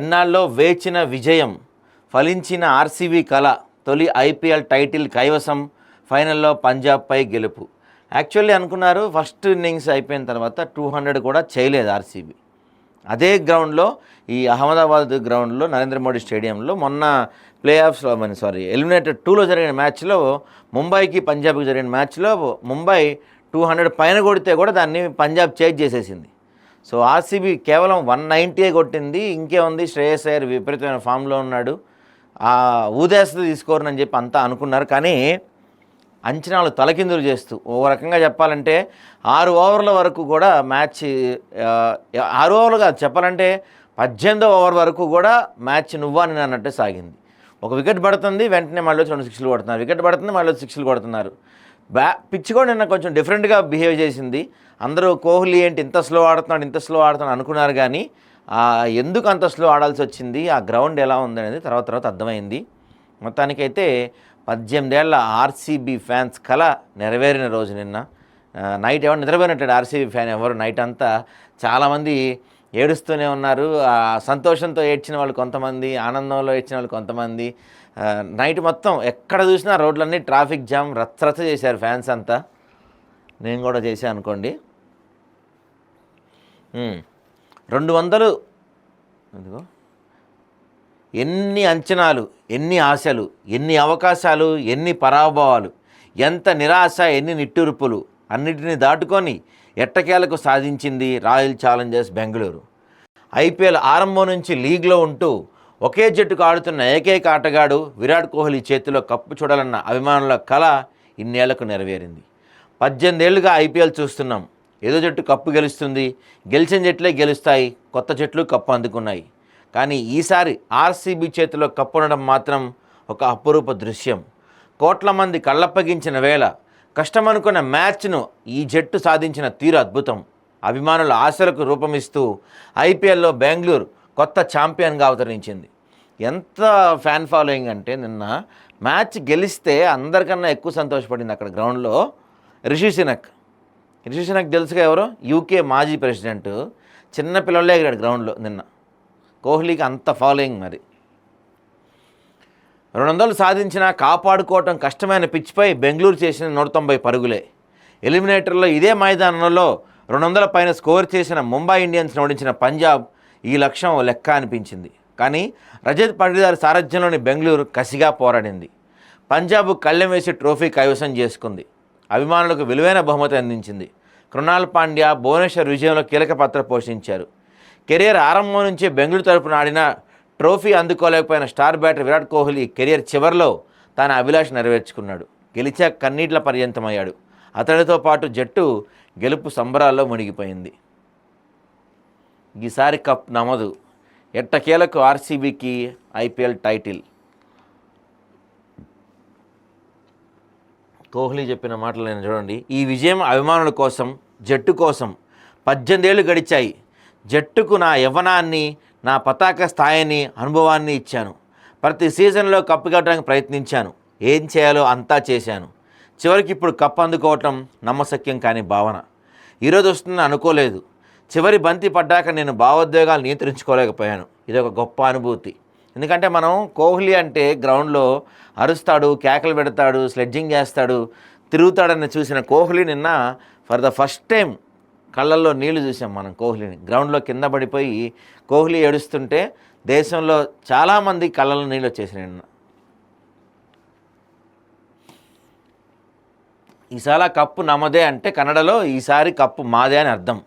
ఎన్నాళ్ళలో వేచిన విజయం ఫలించిన ఆర్సీబీ కళ తొలి ఐపీఎల్ టైటిల్ కైవసం ఫైనల్లో పంజాబ్పై గెలుపు. యాక్చువల్లీ అనుకున్నారు ఫస్ట్ ఇన్నింగ్స్ అయిపోయిన తర్వాత టూ హండ్రెడ్ కూడా చేయలేదు ఆర్సీబీ. అదే గ్రౌండ్లో ఈ అహ్మదాబాద్ గ్రౌండ్లో నరేంద్ర మోడీ స్టేడియంలో మొన్న ప్లే ఆఫ్స్లో మన సారీ ఎలిమినేటెడ్ టూలో జరిగిన మ్యాచ్లో ముంబైకి పంజాబ్కి జరిగిన మ్యాచ్లో ముంబై టూ హండ్రెడ్ పైన కొడితే కూడా దాన్ని పంజాబ్ చేజ్ చేసేసింది. సో ఆర్సీబీ కేవలం వన్ నైంటీయే కొట్టింది. ఇంకేముంది? శ్రేయస్ అయ్యర్ విపరీతమైన ఫామ్లో ఉన్నాడు. ఆ ఊదేస్తుంది తీసుకోరని చెప్పి అంతా అనుకున్నారు. కానీ అంచనాలు తలకిందులు చేస్తూ ఓ రకంగా చెప్పాలంటే ఆరు ఓవర్ల వరకు కూడా మ్యాచ్ ఆరు ఓవర్లు కాదు చెప్పాలంటే పద్దెనిమిదో ఓవర్ వరకు కూడా మ్యాచ్ నువ్వా నేను అన్నట్టే సాగింది. ఒక వికెట్ పడుతుంది వెంటనే మళ్ళీ రెండు సిక్స్లు కొడుతున్నారు. వికెట్ పడుతుంది మళ్ళీ సిక్స్లు కొడుతున్నారు. బ్యా పిచ్ కూడా నిన్న కొంచెం డిఫరెంట్గా బిహేవ్ చేసింది. అందరూ కోహ్లీ ఏంటి ఇంత స్లో ఆడుతున్నాడు ఇంత స్లో ఆడుతున్నాడు అనుకున్నారు కానీ ఎందుకు అంత స్లో ఆడాల్సి వచ్చింది ఆ గ్రౌండ్ ఎలా ఉందనేది తర్వాత తర్వాత అర్థమైంది. మొత్తానికైతే పద్దెనిమిదేళ్ళ ఆర్సీబీ ఫ్యాన్స్ కళ నెరవేరిన రోజు నిన్న. నైట్ ఎవరు నిద్రపోయినట్టు ఆర్సీబీ ఫ్యాన్ ఎవరు నైట్ అంతా చాలామంది ఏడుస్తూనే ఉన్నారు. సంతోషంతో ఏడ్చిన వాళ్ళు కొంతమంది ఆనందంలో ఏడ్చిన వాళ్ళు కొంతమంది నైట్ మొత్తం ఎక్కడ చూసినా రోడ్లన్నీ ట్రాఫిక్ జామ్ రచ్చరచ్చ చేశారు ఫ్యాన్స్ అంతా. నేను కూడా చేశాను అనుకోండి. రెండు వందలు. ఇదిగో. ఎన్ని అంచనాలు ఎన్ని ఆశలు ఎన్ని అవకాశాలు ఎన్ని పరాభవాలు ఎంత నిరాశ ఎన్ని నిట్టూర్పులు అన్నిటిని దాటుకొని ఎట్టకేలకు సాధించింది రాయల్ ఛాలెంజర్స్ బెంగళూరు. ఐపీఎల్ ఆరంభం నుంచి లీగ్లో ఉంటూ ఒకే జట్టుకు ఆడుతున్న ఏకైక ఆటగాడు విరాట్ కోహ్లీ చేతిలో కప్పు చూడాలన్న అభిమానుల కళ ఇన్నేళ్ళకు నెరవేరింది. పద్దెనిమిదేళ్ళుగా ఐపీఎల్ చూస్తున్నాం. ఏదో జట్టు కప్పు గెలుస్తుంది. గెలిచిన జట్లే గెలుస్తాయి. కొత్త జట్లు కప్పు అందుకున్నాయి. కానీ ఈసారి ఆర్సీబీ చేతిలో కప్పు ఉండడం మాత్రం ఒక అపురూప దృశ్యం. కోట్ల మంది కళ్ళప్పగించిన వేళ కష్టమనుకున్న మ్యాచ్ను ఈ జట్టు సాధించిన తీరు అద్భుతం. అభిమానుల ఆశలకు రూపమిస్తూ ఐపీఎల్లో బెంగళూరు కొత్త ఛాంపియన్గా అవతరించింది. ఎంత ఫ్యాన్ ఫాలోయింగ్ అంటే నిన్న మ్యాచ్ గెలిస్తే అందరికన్నా ఎక్కువ సంతోషపడింది అక్కడ గ్రౌండ్లో రిషి సినక్. రిషి సినక్ తెలుసుగా ఎవరు? యూకే మాజీ ప్రెసిడెంట్. చిన్న పిల్లలే ఎగిరాడు గ్రౌండ్లో నిన్న. కోహ్లీకి అంత ఫాలోయింగ్ మరి. రెండు వందలు సాధించినా కాపాడుకోవటం కష్టమైన పిచ్పై బెంగళూరు చేసిన నూట తొంభై పరుగులే. ఎలిమినేటర్లో ఇదే మైదానంలో రెండు వందల పైన స్కోర్ చేసిన ముంబై ఇండియన్స్ని ఓడించిన పంజాబ్ ఈ లక్ష్యం లెక్క అనిపించింది. కానీ రజత్ పడిదారి సారథ్యంలోని బెంగళూరు కసిగా పోరాడింది. పంజాబ్ కళ్ళెం వేసి ట్రోఫీ కైవసం చేసుకుంది. అభిమానులకు విలువైన బహుమతి అందించింది. కృణాల్ పాండ్యా భువనేశ్వర్ విజయంలో కీలక పాత్ర పోషించారు. కెరియర్ ఆరంభం నుంచే బెంగళూరు తరపున ఆడిన trophy అందుకోలేకపోయిన star batter Virat Kohli career చివరిలో తన అభిలాష నెరవేర్చుకున్నాడు. గెలిచా కన్నీట్ల పర్యంతమయ్యాడు. అతడితో పాటు జట్టు గెలుపు సంబరాల్లో మునిగిపోయింది. ఈసారి కప్ నమోదు. ఎట్టకేలకు ఆర్సీబీకి ఐపీఎల్ టైటిల్? కోహ్లీ చెప్పిన మాటలు నేను చూడండి. ఈ విజయం అభిమానుల కోసం జట్టు కోసం పద్దెనిమిదేళ్ళు గడిచాయి. జట్టుకు నా యవ్వనాన్ని నా పతాక స్థాయిని అనుభవాన్ని ఇచ్చాను. ప్రతి సీజన్లో కప్పు కట్టడానికి ప్రయత్నించాను. ఏం చేయాలో అంతా చేశాను. చివరికి ఇప్పుడు కప్పు అందుకోవటం నమ్మశక్యం కాని భావన. ఈరోజు వస్తుందని అనుకోలేదు. చివరి బంతి పడ్డాక నేను భావోద్వేగాలు నియంత్రించుకోలేకపోయాను. ఇది ఒక గొప్ప అనుభూతి. ఎందుకంటే మనం కోహ్లీ అంటే గ్రౌండ్లో అరుస్తాడు కేకలు పెడతాడు స్లెడ్జింగ్ చేస్తాడు తిరుగుతాడని చూసిన కోహ్లీ నిన్న ఫర్ ద ఫస్ట్ టైం కళ్ళల్లో నీళ్ళు చూసాం మనం కోహ్లీని. గ్రౌండ్లో కింద పడిపోయి కోహ్లీ ఏడుస్తుంటే దేశంలో చాలామంది కళ్ళల్లో నీళ్ళు వచ్చేసినాయి నిన్న. ఈసారి కప్పు నమ్మదే అంటే కన్నడలో ఈసారి కప్పు మాదే అని అర్థం.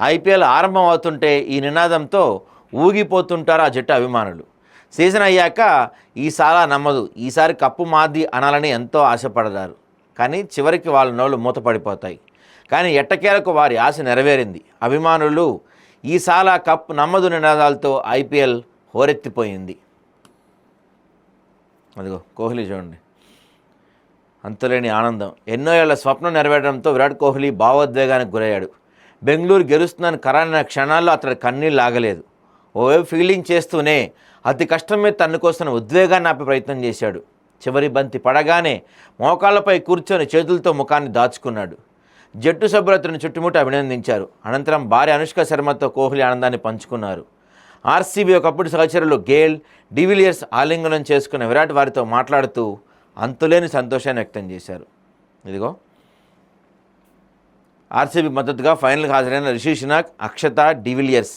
ఐపీఎల్ ఆరంభం అవుతుంటే ఈ నినాదంతో ఊగిపోతుంటారు ఆ జట్టు అభిమానులు. సీజన్ అయ్యాక ఈసారి నమ్మదు. ఈసారి కప్పు మాది అనాలని ఎంతో ఆశపడతారు. కానీ చివరికి వాళ్ళ నోళ్ళు మూతపడిపోతాయి. కానీ ఎట్టకేలకు వారి ఆశ నెరవేరింది. అభిమానులు ఈసాల కప్ నమ్మదు నినాదాలతో ఐపీఎల్ హోరెత్తిపోయింది. అదిగో కోహ్లీ చూడండి. అంతులేని ఆనందం. ఎన్నో ఏళ్ళ స్వప్నం నెరవేరడంతో విరాట్ కోహ్లీ భావోద్వేగానికి గురయ్యాడు. బెంగళూరు గెలుస్తుందని కరాన క్షణాల్లో అతడి కన్నీళ్ళు ఆగలేదు ఓవైపు ఫీల్డింగ్ చేస్తూనే అతి కష్టం మీద తన్నుకొస్తున్న ఉద్వేగాన్ని ఆపే ప్రయత్నం చేశాడు. చివరి బంతి పడగానే మోకాళ్ళపై కూర్చొని చేతులతో ముఖాన్ని దాచుకున్నాడు. జట్టు సభ్యులు అతను చుట్టుముట్టి అభినందించారు. అనంతరం భార్య అనుష్క శర్మతో కోహ్లీ ఆనందాన్ని పంచుకున్నారు. ఆర్సీబీ ఒకప్పుడు సహచరులు గేల్ డివిలియర్స్ ఆలింగనం చేసుకున్న విరాట్ వారితో మాట్లాడుతూ అంతులేని సంతోషాన్ని వ్యక్తం చేశారు. ఇదిగో ఆర్సీబీ మద్దతుగా ఫైనల్కి హాజరైన Rishi Sunak Akshata De Villiers.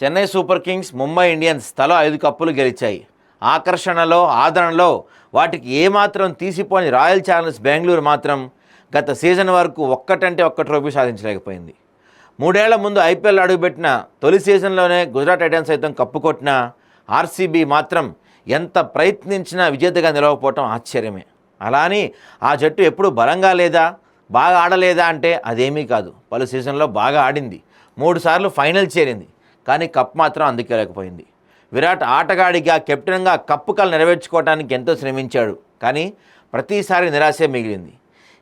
Chennai Super Kings Mumbai Indians తలో ఐదు కప్పులు గెలిచాయి. ఆకర్షణలో ఆదరణలో వాటికి ఏమాత్రం తీసిపోని రాయల్ ఛాలెంజర్స్ బెంగళూరు మాత్రం గత సీజన్ వరకు ఒక్కటంటే ఒక్క ట్రోఫీ సాధించలేకపోయింది. మూడేళ్ళ ముందు ఐపీఎల్ అడుగుపెట్టిన తొలి సీజన్లోనే గుజరాత్ టైటన్స్ సైతం కప్పు కొట్టిన ఆర్సీబీ మాత్రం ఎంత ప్రయత్నించినా విజేతగా నిలవకపోవటం ఆశ్చర్యమే. అలా అని ఆ జట్టు ఎప్పుడు బలంగా లేదా బాగా ఆడలేదా అంటే అదేమీ కాదు. పలు సీజన్లో బాగా ఆడింది. మూడుసార్లు ఫైనల్ చేరింది. కానీ కప్ మాత్రం అందుకోలేకపోయింది విరాట్ ఆటగాడిగా కెప్టెన్గా కప్పు కలు నెరవేర్చుకోవడానికి ఎంతో శ్రమించాడు. కానీ ప్రతిసారి నిరాశే మిగిలింది.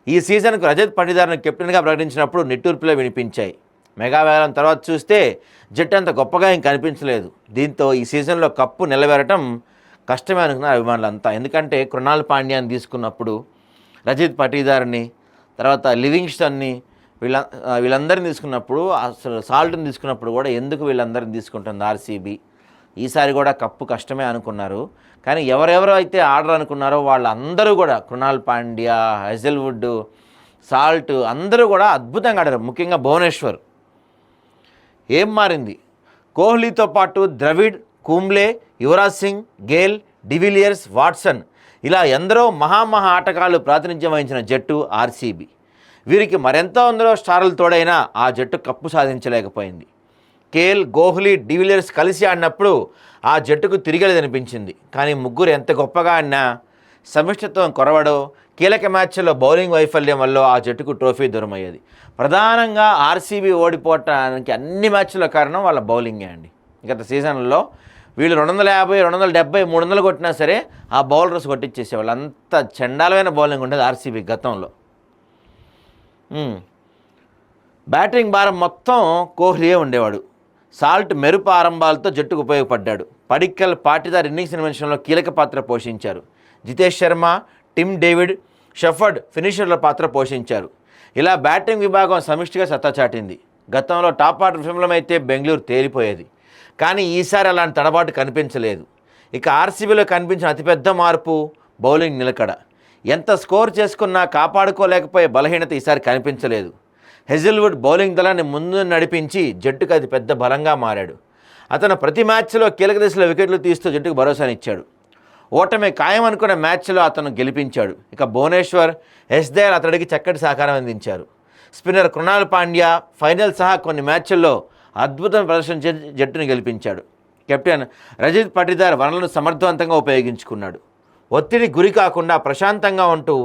ఈ సీజన్కు రజత్ పండిదార్ను కెప్టెన్గా ప్రకటించినప్పుడు నిట్టూర్పులే వినిపించాయి. మెగావేలం తర్వాత చూస్తే జట్టు అంత గొప్పగా ఇంక కనిపించలేదు. దీంతో ఈ సీజన్లో కప్పు నిలబెరటం కష్టమే అనుకున్నారు అభిమానులంతా. ఎందుకంటే కృణాల్ పాండ్యాన్ని తీసుకున్నప్పుడు రజిత్ పటీదార్ని తర్వాత లివింగ్స్టన్ని వీళ్ళ వీళ్ళందరిని తీసుకున్నప్పుడు అసలు సాల్ట్ని తీసుకున్నప్పుడు కూడా ఎందుకు వీళ్ళందరిని తీసుకుంటుంది ఆర్సీబీ? ఈసారి కూడా కప్పు కష్టమే అనుకున్నారు. కానీ ఎవరెవరు అయితే ఆర్డర్ అనుకున్నారో వాళ్ళందరూ కూడా కృణాల్ పాండ్యా హెజల్వుడ్ సాల్ట్ అందరూ కూడా అద్భుతంగా ఆడారు. ముఖ్యంగా భువనేశ్వర్. ఏం మారింది? కోహ్లీతో పాటు Dravid Kumble Yuvraj Singh Gayle De Villiers Watson ఇలా ఎందరో మహామహా ఆటగాళ్ళు ప్రాతినిధ్యం వహించిన జట్టు ఆర్సీబీ. వీరికి మరెంతో అందరో స్టార్లు తోడైనా ఆ జట్టు కప్పు సాధించలేకపోయింది. కేల్ కోహ్లీ డివిలియర్స్ కలిసి ఆడినప్పుడు ఆ జట్టుకు తిరిగేదనిపించింది కానీ ముగ్గురు ఎంత గొప్పగా ఆడినా సమిష్టిత్వం కొరవడో కీలక మ్యాచ్ల్లో బౌలింగ్ వైఫల్యం వల్ల ఆ జట్టుకు ట్రోఫీ దూరమయ్యేది. ప్రధానంగా ఆర్సీబీ ఓడిపోవటానికి అన్ని మ్యాచ్ల కారణం వాళ్ళ బౌలింగే అండి. గత సీజన్లో వీళ్ళు రెండు వందల యాభై రెండు వందల డెబ్బై మూడు వందలు కొట్టినా సరే ఆ బౌలర్స్ కొట్టించేసేవాళ్ళు అంత చండాలమైన బౌలింగ్ ఉండేది ఆర్సీబీ గతంలో. బ్యాటింగ్ భారం మొత్తం కోహ్లీయే ఉండేవాడు. సాల్ట్ మెరుపు ఆరంభాలతో జట్టుకు ఉపయోగపడ్డాడు. పడిక్కల్ పాటిదార్ ఇన్నింగ్స్ నిమిషంలో కీలక పాత్ర పోషించారు. Jitesh Sharma Tim David Shepherd ఫినిషర్ల పాత్ర పోషించారు. ఇలా బ్యాటింగ్ విభాగం సమిష్టిగా సత్తా చాటింది. గతంలో టాప్ ఆర్డర్ అయితే బెంగళూరు తేలిపోయేది. కానీ ఈసారి అలాంటి తడబాటు కనిపించలేదు. ఇక ఆర్సీబీలో కనిపించిన అతిపెద్ద మార్పు బౌలింగ్ నిలకడ. ఎంత స్కోర్ చేసుకున్నా కాపాడుకోలేకపోయే బలహీనత ఈసారి కనిపించలేదు. హెజిల్వుడ్ బౌలింగ్ దళాన్ని ముందు నడిపించి జట్టుకు అది పెద్ద బలంగా మారాడు. అతను ప్రతి మ్యాచ్లో కీలక దశలో వికెట్లు తీస్తూ జట్టుకు భరోసానిచ్చాడు ఓటమి ఖాయం అనుకున్న మ్యాచ్లో అతను గెలిపించాడు. ఇక భువనేశ్వర్ ఎస్ అతడికి చక్కటి సహకారం అందించారు. స్పిన్నర్ కృణాల్ పాండ్యా ఫైనల్ సహా కొన్ని మ్యాచ్ల్లో అద్భుతం ప్రదర్శన జట్టును గెలిపించాడు. కెప్టెన్ రజిత్ పటిదార్ వనరులను సమర్థవంతంగా ఉపయోగించుకున్నాడు. ఒత్తిడి గురి కాకుండా ప్రశాంతంగా ఉంటూ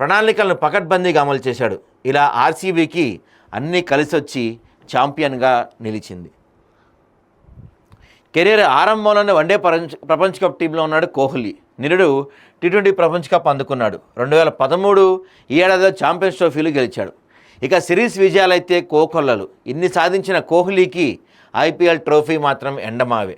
ప్రణాళికలను పకడ్బందీగా అమలు చేశాడు. ఇలా ఆర్సీబీకి అన్నీ కలిసొచ్చి ఛాంపియన్గా నిలిచింది. కెరీర్ ఆరంభంలోనే వన్డే ప్రపంచ కప్ టీంలో ఉన్నాడు కోహ్లీ. నిరుడు టీ ట్వంటీ ప్రపంచ కప్ అందుకున్నాడు. రెండు వేల పదమూడు ఈ ఏడాదిలో ఛాంపియన్స్ ట్రోఫీలు గెలిచాడు. ఇక సిరీస్ విజయాలైతే కోకొల్లలు ఇన్ని సాధించిన కోహ్లీకి ఐపీఎల్ ట్రోఫీ మాత్రం ఎండమావే.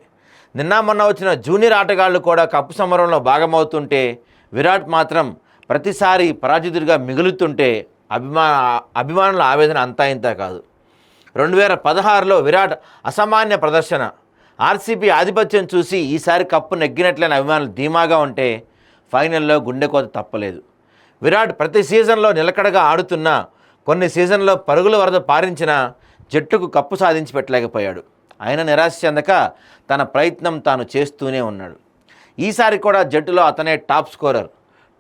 నిన్న మొన్న వచ్చిన జూనియర్ ఆటగాళ్ళు కూడా కప్పు సమరంలో భాగమవుతుంటే విరాట్ మాత్రం ప్రతిసారి పరాజితుడిగా మిగులుతుంటే అభిమా అభిమానుల ఆవేదన అంతా ఇంత కాదు. రెండు వేల పదహారులో విరాట్ అసామాన్య ప్రదర్శన. ఆర్సీబీ ఆధిపత్యం చూసి ఈసారి కప్పు నెగ్గినట్లయిన అభిమానులు ధీమాగా ఉంటే ఫైనల్లో గుండెకోత తప్పలేదు. విరాట్ ప్రతి సీజన్లో నిలకడగా ఆడుతున్నా కొన్ని సీజన్లో పరుగుల వరద పారించిన జట్టుకు కప్పు సాధించి పెట్టలేకపోయాడు. ఆయన నిరాశ చెందక తన ప్రయత్నం తాను చేస్తూనే ఉన్నాడు. ఈసారి కూడా జట్టులో అతనే టాప్ స్కోరర్.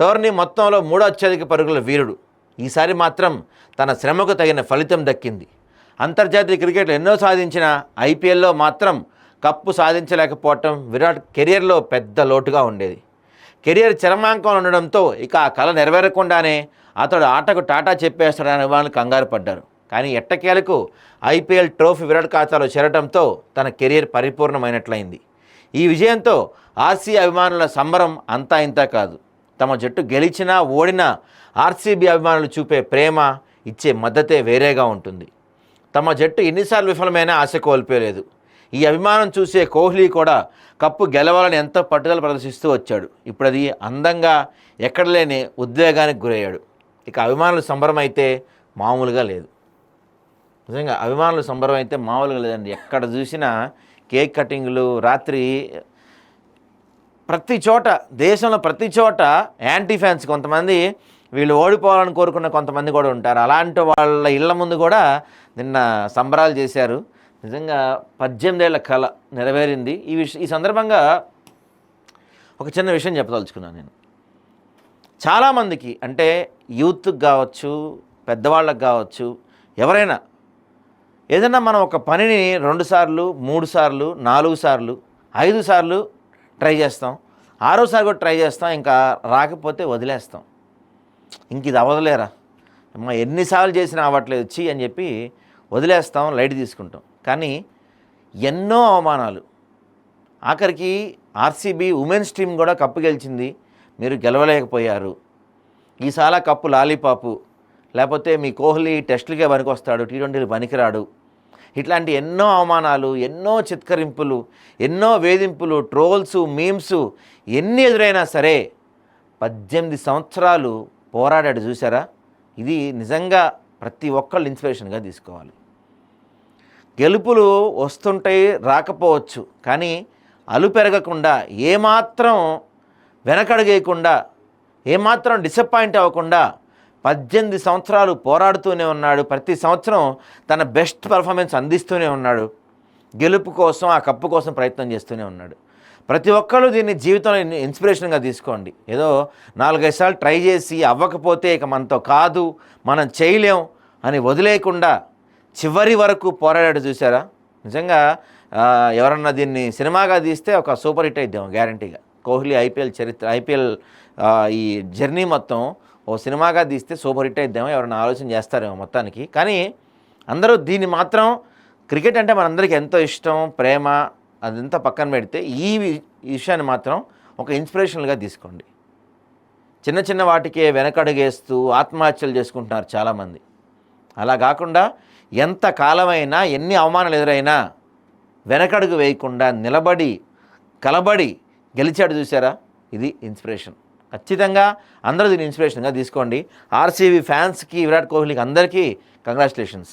టోర్నీ మొత్తంలో మూడో అత్యధిక పరుగుల వీరుడు. ఈసారి మాత్రం తన శ్రమకు తగిన ఫలితం దక్కింది. అంతర్జాతీయ క్రికెట్లో ఎన్నో సాధించిన ఐపీఎల్లో మాత్రం కప్పు సాధించలేకపోవటం విరాట్ కెరియర్లో పెద్ద లోటుగా ఉండేది. కెరియర్ చరమాంకంలో ఉండడంతో ఇక ఆ కళ నెరవేరకుండానే అతడు ఆటకు టాటా చెప్పేస్తాడని వాళ్ళు కంగారు పడ్డారు. కానీ ఎట్టకేలకు ఐపీఎల్ ట్రోఫీ విరాట్ ఖాతాలో చేరటంతో తన కెరియర్ పరిపూర్ణమైనట్లయింది. ఈ విజయంతో ఆర్సీ అభిమానుల సంబరం అంతా ఇంతా కాదు. తమ జట్టు గెలిచినా ఓడినా ఆర్సీబీ అభిమానులు చూపే ప్రేమ ఇచ్చే మద్దతే వేరేగా ఉంటుంది. తమ జట్టు ఎన్నిసార్లు విఫలమైనా ఆశ కోల్పోలేదు. ఈ అభిమానం చూసే కోహ్లీ కూడా కప్పు గెలవాలని ఎంతో పట్టుదల ప్రదర్శిస్తూ వచ్చాడు. ఇప్పుడు అది అందంగా ఎక్కడలేని ఉద్వేగానికి గురయ్యాడు. ఇక అభిమానుల సంబరం అయితే మామూలుగా లేదు. నిజంగా అభిమానులు సంబరం అయితే మామూలుగా లేదండి. ఎక్కడ చూసినా కేక్ కటింగ్లు రాత్రి ప్రతి చోట దేశంలో ప్రతి చోట యాంటీ ఫ్యాన్స్ కొంతమంది వీళ్ళు ఓడిపోవాలని కోరుకున్న కొంతమంది కూడా ఉంటారు. అలాంటి వాళ్ళ ఇళ్ళ ముందు కూడా నిన్న సంబరాలు చేశారు. నిజంగా పద్దెనిమిదేళ్ళ కళ నెరవేరింది. ఈ విష ఈ సందర్భంగా ఒక చిన్న విషయం చెప్పదలుచుకున్నాను నేను. చాలామందికి అంటే యూత్కి కావచ్చు పెద్దవాళ్ళకి కావచ్చు ఎవరైనా ఏదైనా మనం ఒక పనిని రెండు సార్లు మూడు సార్లు నాలుగు సార్లు ఐదు సార్లు ట్రై చేస్తాం. ఆరోసారి కూడా ట్రై చేస్తాం ఇంకా రాకపోతే వదిలేస్తాం. ఇంక ఇది అవ్వదులేరా? మా ఎన్నిసార్లు చేసినా అవ్వట్లేదు వచ్చి అని చెప్పి వదిలేస్తాం లైట్ తీసుకుంటాం. కానీ ఎన్నో అవమానాలు. ఆఖరికి ఆర్సీబీ ఉమెన్స్ టీం కూడా కప్పు గెలిచింది. మీరు గెలవలేకపోయారు. ఈసాల కప్పు లాలీపాపు లేకపోతే మీ కోహ్లీ టెస్టులకే పనికొస్తాడు టీ ట్వంటీలు పనికిరాడు. ఇట్లాంటి ఎన్నో అవమానాలు ఎన్నో చిత్కరింపులు ఎన్నో వేధింపులు ట్రోల్స్ మీమ్స్ ఎన్ని ఎదురైనా సరే పద్దెనిమిది సంవత్సరాలు పోరాడాడు చూసారా ఇది నిజంగా ప్రతి ఒక్కళ్ళు ఇన్స్పిరేషన్గా తీసుకోవాలి. గెలుపులు వస్తుంటాయి రాకపోవచ్చు కానీ అలు పెరగకుండా ఏమాత్రం వెనకడుగేయకుండా ఏమాత్రం డిసప్పాయింట్ అవ్వకుండా పద్దెనిమిది సంవత్సరాలు పోరాడుతూనే ఉన్నాడు. ప్రతి సంవత్సరం తన బెస్ట్ పర్ఫార్మెన్స్ అందిస్తూనే ఉన్నాడు. గెలుపు కోసం ఆ కప్పు కోసం ప్రయత్నం చేస్తూనే ఉన్నాడు. ప్రతి ఒక్కళ్ళు దీన్ని జీవితంలో ఇన్స్పిరేషన్గా తీసుకోండి. ఏదో నాలుగైదు సార్లు ట్రై చేసి అవ్వకపోతే ఇక మనతో కాదు మనం చేయలేం అని వదిలేయకుండా చివరి వరకు పోరాడాడు చూసారా? నిజంగా ఎవరన్నా దీన్ని సినిమాగా తీస్తే ఒక సూపర్ హిట్ అయిద్దాం గ్యారంటీగా కోహ్లీ ఐపీఎల్ చరిత్ర ఐపీఎల్ ఈ జర్నీ మొత్తం ఓ సినిమాగా తీస్తే సూపర్ హిట్ అయిద్దామో ఎవరైనా ఆలోచన చేస్తారేమో మొత్తానికి. కానీ అందరూ దీన్ని మాత్రం క్రికెట్ అంటే మనందరికీ ఎంతో ఇష్టం ప్రేమ అదంతా పక్కన పెడితే ఈ విషయాన్ని మాత్రం ఒక ఇన్స్పిరేషనల్గా తీసుకోండి. చిన్న చిన్న వాటికే వెనకడుగేస్తూ ఆత్మహత్యలు చేసుకుంటున్నారు చాలామంది. అలా కాకుండా ఎంత కాలమైనా ఎన్ని అవమానాలు ఎదురైనా వెనకడుగు వేయకుండా నిలబడి కలబడి గెలిచాడు చూసారా ఇది ఇన్స్పిరేషన్. ఖచ్చితంగా అందరూ దీన్ని ఇన్స్పిరేషన్గా తీసుకోండి. ఆర్సీబీ ఫ్యాన్స్కి విరాట్ కోహ్లీకి అందరికీ కంగ్రాచులేషన్స్.